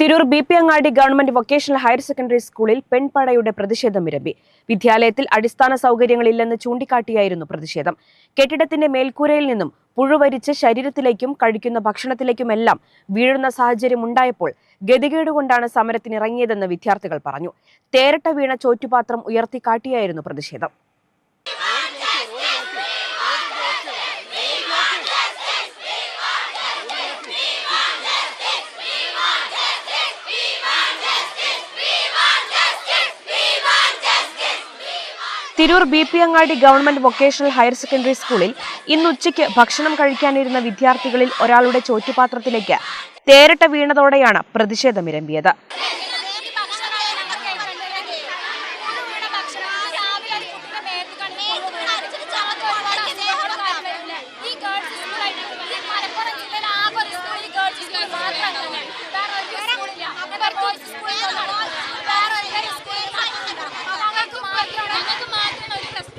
Tirur B P Angadi government vocational higher secondary സ്കൂളിൽ പെൺപടയുടെ പ്രതിഷേധം ഇരമ്പി വിദ്യാലയത്തിൽ അടിസ്ഥാന സൗകര്യങ്ങളില്ലെന്ന് ചൂണ്ടിക്കാട്ടിയായിരുന്നു പ്രതിഷേധം. കെട്ടിടത്തിന്റെ മേൽക്കൂരയിൽ നിന്നും പുഴുവരിച്ച് ശരീരത്തിലേക്കും കഴിക്കുന്ന ഭക്ഷണത്തിലേക്കുമെല്ലാം വീഴുന്ന സാഹചര്യം ഉണ്ടായപ്പോൾ ഗതികേടുകൊണ്ടാണ് സമരത്തിനിറങ്ങിയതെന്ന് വിദ്യാർത്ഥികൾ പറഞ്ഞു. തേരട്ട വീണ ചോറ്റുപാത്രം ഉയർത്തിക്കാട്ടിയായിരുന്നു പ്രതിഷേധം. Tirur B P Angadi government vocational higher secondary സ്കൂളിൽ ഇന്ന് ഉച്ചയ്ക്ക് ഭക്ഷണം കഴിക്കാനിരുന്ന വിദ്യാർത്ഥികളിൽ ഒരാളുടെ ചോറ്റുപാത്രത്തിലേക്ക് തേരട്ട വീണതോടെയാണ് പ്രതിഷേധമിരമ്പിയത്.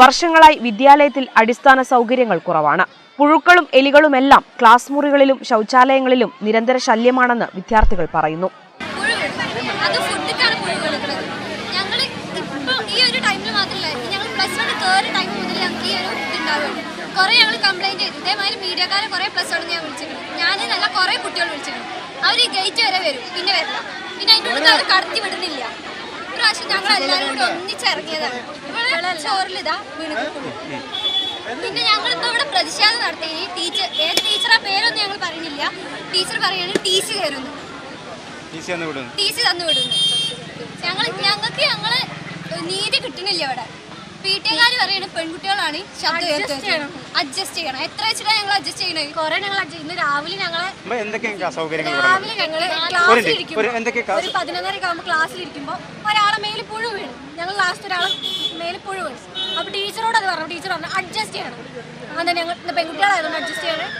വർഷങ്ങളായി വിദ്യാലയത്തിൽ അടിസ്ഥാന സൗകര്യങ്ങൾ കുറവാണ്. പുഴുക്കളും എലികളുമെല്ലാം ക്ലാസ് മുറികളിലും ശൗചാലയങ്ങളിലും നിരന്തര ശല്യമാണെന്ന് വിദ്യാർത്ഥികൾ പറയുന്നു. കുറേ ചെയ്തു. കുറേ പ്ലസ് വൺ ഞാൻ വിളിച്ചിട്ടുണ്ട് നല്ല കുറേ വിളിച്ചിട്ടുണ്ട് അവർ ഗേറ്റ് വരെ വരും. പിന്നെ വരില്ല. പിന്നെ അതിന്റെ ഉള്ളിൽ അവർ കടത്തി വിടുന്നില്ല. ഇപ്രാവശ്യം ഞങ്ങൾ എല്ലാവരും കൂടി ഒന്നിച്ചിറങ്ങിയതാണ് ഇവിടെ ചോറിൽ ഇതാ വീണ് കിടക്കുന്നു. പിന്നെ ഞങ്ങളിപ്പോൾ ഇവിടെ പ്രതിഷേധം നടത്തി ഈ ടീച്ചർ ഏത് ടീച്ചറാ പേരൊന്നും ഞങ്ങൾ പറയുന്നില്ല. ടീച്ചർ പറയാണ് ടി സി വിടുന്നു. ടി സി തന്നു വിടുന്നു. ഞങ്ങൾ ഞങ്ങൾക്ക് ഞങ്ങൾ നീതി കിട്ടുന്നില്ല ഇവിടെ. പി ടി പറയണ പെൺകുട്ടികളാണ് ശബ്ദം അഡ്ജസ്റ്റ് ചെയ്യണം. എത്ര വെച്ചിട്ടാണ് ഞങ്ങൾ അഡ്ജസ്റ്റ് ചെയ്യണേ കുറെ ഞങ്ങൾ ഇന്ന് രാവിലെ ഞങ്ങളെ രാവിലെ ഞങ്ങൾ മിനിറ്റ്, ഒരു പതിനൊന്നരക്ക് ആകുമ്പോൾ ക്ലാസ്സിൽ ഇരിക്കുമ്പോൾ ഒരാളെ മേലിൽ പുഴു വീണു. ഞങ്ങൾ ലാസ്റ്റ് ഒരാളെ മേലിൽ പുഴു വീണു. അപ്പൊ ടീച്ചറോട് അത് പറഞ്ഞു. ടീച്ചർ പറഞ്ഞു അഡ്ജസ്റ്റ് ചെയ്യണം. അങ്ങനെ ഞങ്ങൾ പെൺകുട്ടികളായതുകൊണ്ട് അഡ്ജസ്റ്റ് ചെയ്യണം.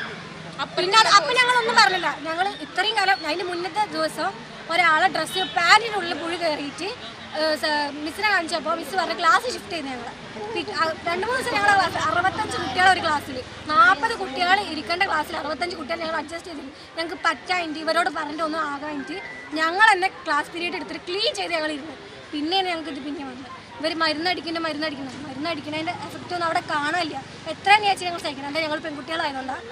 പിന്നെ അപ്പൊ ഞങ്ങളൊന്നും പറഞ്ഞില്ല. ഞങ്ങൾ ഇത്രയും കാലം അതിന്റെ മുന്നത്തെ ദിവസം ഒരാളെ ഡ്രസ്സ് പാന്റിനുള്ളിൽ പുഴു കയറിയിട്ട് മിസ്സിനെ കാണിച്ചപ്പോൾ മിസ് പറഞ്ഞ ക്ലാസ് ഷിഫ്റ്റ് ചെയ്യുന്ന ഞങ്ങൾ രണ്ട് മൂന്ന് ദിവസം ഞങ്ങളുടെ ക്ലാസ് അറുപത്തഞ്ച് കുട്ടികളെ ഒരു ക്ലാസ്സിൽ നാൽപ്പത് കുട്ടികൾ ഇരിക്കേണ്ട ക്ലാസ്സിൽ അറുപത്തഞ്ച് കുട്ടികൾ ഞങ്ങൾ അഡ്ജസ്റ്റ് ചെയ്തു ഞങ്ങൾക്ക് പറ്റായിട്ട് ഇവരോട് പറഞ്ഞിട്ട് ഒന്നും ആകാനിട്ട് ഞങ്ങൾ തന്നെ ക്ലാസ് പീരീഡ് എടുത്തിട്ട് ക്ലീൻ ചെയ്ത് ഞങ്ങൾ ഇരുന്നു പിന്നെയാണ് ഞങ്ങൾക്ക് ഇത് പിന്നെ വന്നത്. ഇവർ മരുന്നടിക്കുന്ന മരുന്നടിക്കുന്നത് മരുന്നടിക്കുന്നതിന്റെ എഫക്റ്റ് ഒന്നും അവിടെ കാണില്ല എത്ര നേച്ചർ ഞങ്ങൾ സഹിക്കണം. എന്താ ഞങ്ങൾ പെൺകുട്ടികളായതുകൊണ്ടാണ്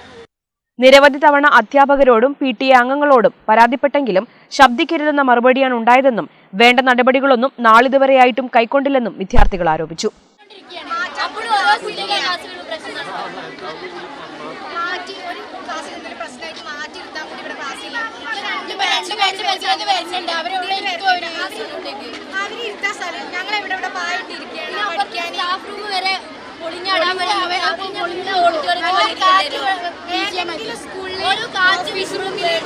നിരവധി തവണ അധ്യാപകരോടും പി ടി എ അംഗങ്ങളോടും പരാതിപ്പെട്ടെങ്കിലും ശബ്ദിക്കരുതെന്ന മറുപടിയാണ് ഉണ്ടായതെന്നും വേണ്ട നടപടികളൊന്നും നാളിതുവരെയായിട്ടും കൈക്കൊണ്ടില്ലെന്നും വിദ്യാർത്ഥികൾ ആരോപിച്ചു. സ്കൂളിൽ ഒരു കാറ്റ് വിശ്രൂമിൽ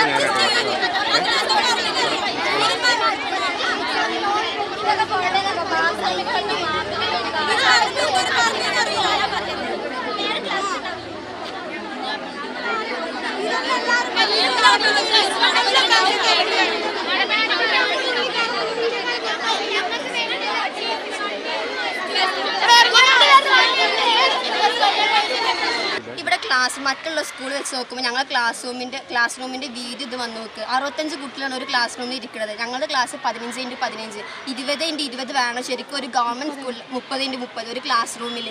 ഇവിടെ ക്ലാസ് മറ്റുള്ള സ്കൂൾ വെച്ച് നോക്കുമ്പോൾ ഞങ്ങൾ ക്ലാസ് റൂമിന്റെ ക്ലാസ് റൂമിന്റെ വീതി ഇത് വന്ന് നോക്ക്. അറുപത്തഞ്ച് കുട്ടികളാണ് ഒരു ക്ലാസ് റൂമിൽ ഇരിക്കുന്നത് ഞങ്ങളുടെ ക്ലാസ് പതിനഞ്ച് ഇന്റു പതിനഞ്ച്. ഇരുപത് ഇന്റു ഇരുപത് വേണം ശരിക്കും ഒരു ഗവൺമെന്റ് സ്കൂൾ മുപ്പത് ഇന്റു മുപ്പത് ഒരു ക്ലാസ് റൂമിൽ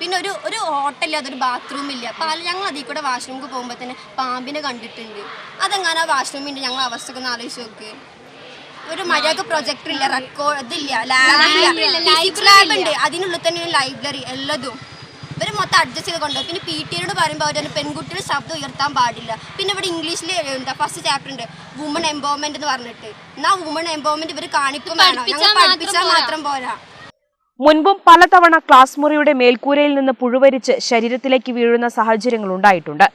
പിന്നെ ഒരു ഒരു ഹോട്ടലില്ല അതൊരു ബാത്റൂം ഇല്ല. പാല ഞങ്ങൾ അതിൽ കൂടെ വാഷ്റൂമിൽ പോകുമ്പോൾ തന്നെ പാമ്പിനെ കണ്ടിട്ടുണ്ട്. അതെങ്ങനെ ആ വാഷ്റൂമിന്റെ ഞങ്ങൾ അവസ്ഥയൊക്കെ ഒന്ന് ആലോചിച്ച് നോക്ക്. ഒരു മര്യാദ പ്രൊജക്ടർ ഇല്ല റെക്കോർഡ് ഇല്ല ലാബ് ലാബ് ഉണ്ട്. അതിനുള്ളിൽ തന്നെ ലൈബ്രറി എല്ലാതും. മൊത്തം അഡ്ജസ്റ്റ് ചെയ്ത് കൊണ്ടുപോകും പിന്നെ പി ടിയോട് പറയുമ്പോൾ അവർ പെൺകുട്ടികൾ ശബ്ദം ഉയർത്താൻ പാടില്ല. പിന്നെ ഇവിടെ ഇംഗ്ലീഷിൽ എന്താ ഫസ്റ്റ് ചാപ്റ്റർ ഉണ്ട് വുമൺ എംപവർമെന്റ് എന്ന് പറഞ്ഞിട്ട്. എന്നാ വുമൺ എംപവർമെന്റ് ഇവർ കാണിക്കും വേണം. ഞങ്ങൾ പഠിപ്പിച്ചാൽ മാത്രം പോരാ. മുൻപും പലതവണ ക്ലാസ് മുറിയുടെ മേൽക്കൂരയിൽ നിന്ന് പുഴുവരിച്ച് ശരീരത്തിലേക്ക് വീഴുന്ന സാഹചര്യങ്ങൾ ഉണ്ടായിട്ടുണ്ട്.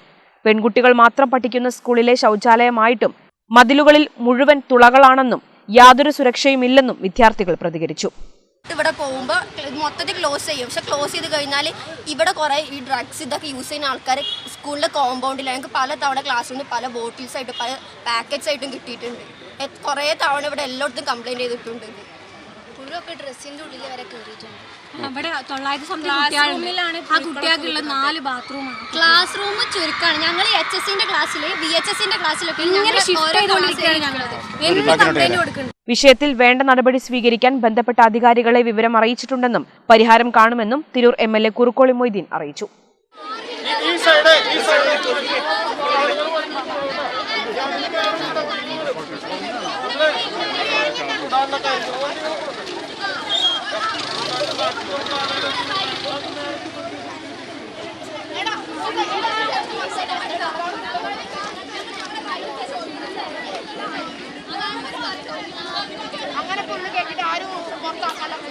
പെൺകുട്ടികൾ മാത്രം പഠിക്കുന്ന സ്കൂളിലെ ശൗചാലയമായിട്ടും മതിലുകളിൽ മുഴുവൻ തുളകളാണെന്നും യാതൊരു സുരക്ഷയുമില്ലെന്നും വിദ്യാർത്ഥികൾ പ്രതികരിച്ചു. ഇവിടെ പോകുമ്പോൾ മൊത്തത്തിൽ ക്ലോസ് ചെയ്യും. പക്ഷെ ക്ലോസ് ചെയ്ത് കഴിഞ്ഞാൽ ഇവിടെ കുറേ ഈ ഡ്രഗ്സ് ഇതൊക്കെ യൂസ് ചെയ്യുന്ന ആൾക്കാർ സ്കൂളിലെ കോമ്പൗണ്ടിൽ ഞങ്ങൾക്ക് പല തവണ ക്ലാസ്സിൽ നിന്ന് പല ബോട്ടിൽസ് ആയിട്ട് പല പാക്കറ്റ്സ് ആയിട്ടും കിട്ടിയിട്ടുണ്ട്. കുറേ തവണ ഇവിടെ എല്ലായിടത്തും കംപ്ലയിന്റ് ചെയ്തിട്ടുണ്ട്. പുഴുവൊക്കെ ഉള്ളിൽ വരെ കയറിയിട്ടുണ്ട് അവിടെ തൊള്ളായിരത്തി സംതിങ് കുട്ടികളുണ്ട്. ആ കുട്ടികൾക്കുള്ള നാല് ബാത്റൂമാണ് ക്ലാസ് റൂം ചുരുക്കാണ്. ഞങ്ങൾ എച്ച് എസ് സിന്റെ ക്ലാസ്സിൽ ബി എച്ച് എസിന്റെ ക്ലാസ്സിലൊക്കെ ഇങ്ങനെ ഷിഫ്റ്റ് ചെയ്തുകൊണ്ടിരിക്കുകയാണ് ഞങ്ങൾ എന്ത് കംപ്ലൈന്റ് കൊടുക്കുന്നുണ്ട്. വിഷയത്തിൽ വേണ്ട നടപടി സ്വീകരിക്കാൻ ബന്ധപ്പെട്ട അധികാരികളെ വിവരം അറിയിച്ചിട്ടുണ്ടെന്നും പരിഹാരം കാണുമെന്നും Tirur M L A Kurukkoli Moideen അറിയിച്ചു.